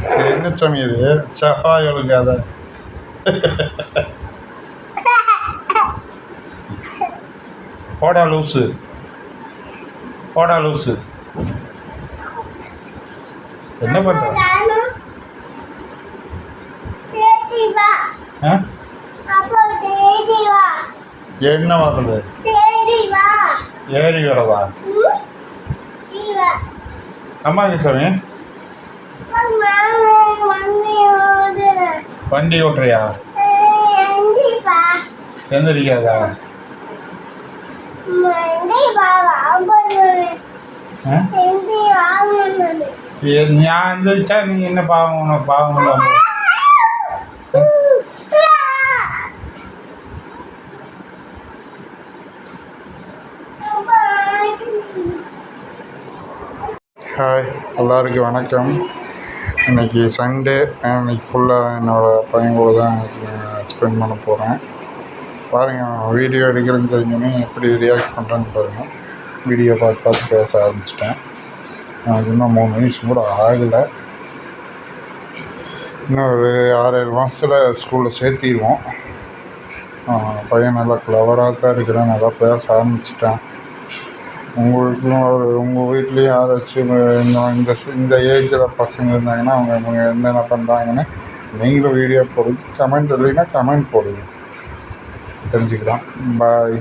என்ன சாமி இது? செவ்வாய் ஒழுங்காத போடா லூஸு போடா லூஸு என்ன வா என்ன வாங்குது? தேடி வா ஏறி வரவா? ம்? நீ வா அம்மாங்க சாமி? ஏ- நான் எந்திரிச்சா நீ என்ன பாவம் உனக்கு பாவம் இல்லாம ஹாய் எல்லாருக்கும் வணக்கம். இன்னைக்கு சண்டே இன்னைக்கு ஃபுல்லாக என்னோடய பையன் கூட தான் ஸ்பெண்ட் பண்ண போகிறேன் பாருங்கள் வீடியோ எடுக்கிறேன்னு தெரிஞ்சோன்னே எப்படி ரியாக்ட் பண்ணுறேன்னு பாருங்கள் வீடியோ பார்த்து பார்த்து பேச ஆரம்பிச்சிட்டேன். எனக்கு இன்னும் மூணு நிமிஷம் கூட ஆகலை. இன்னும் ஒரு ஆறு ஏழு மாதத்தில் ஸ்கூலில் சேர்த்திடுவோம். பையன் நல்லா கிளவராக தான் இருக்கிறான் நல்லா பேச ஆரம்பிச்சிட்டேன். உங்களுக்கும் ஒரு உங்கள் வீட்லேயும் யாராச்சும் இந்த இந்த இந்த ஏஜில் பசங்க இருந்தாங்கன்னா அவங்க அவங்க என்னென்ன பண்ணுறாங்கன்னு நீங்களும் வீடியோ போடுங்க. கமெண்ட் இல்லைன்னா கமெண்ட் போடுங்க. தெரிஞ்சுக்கலாம். பாய்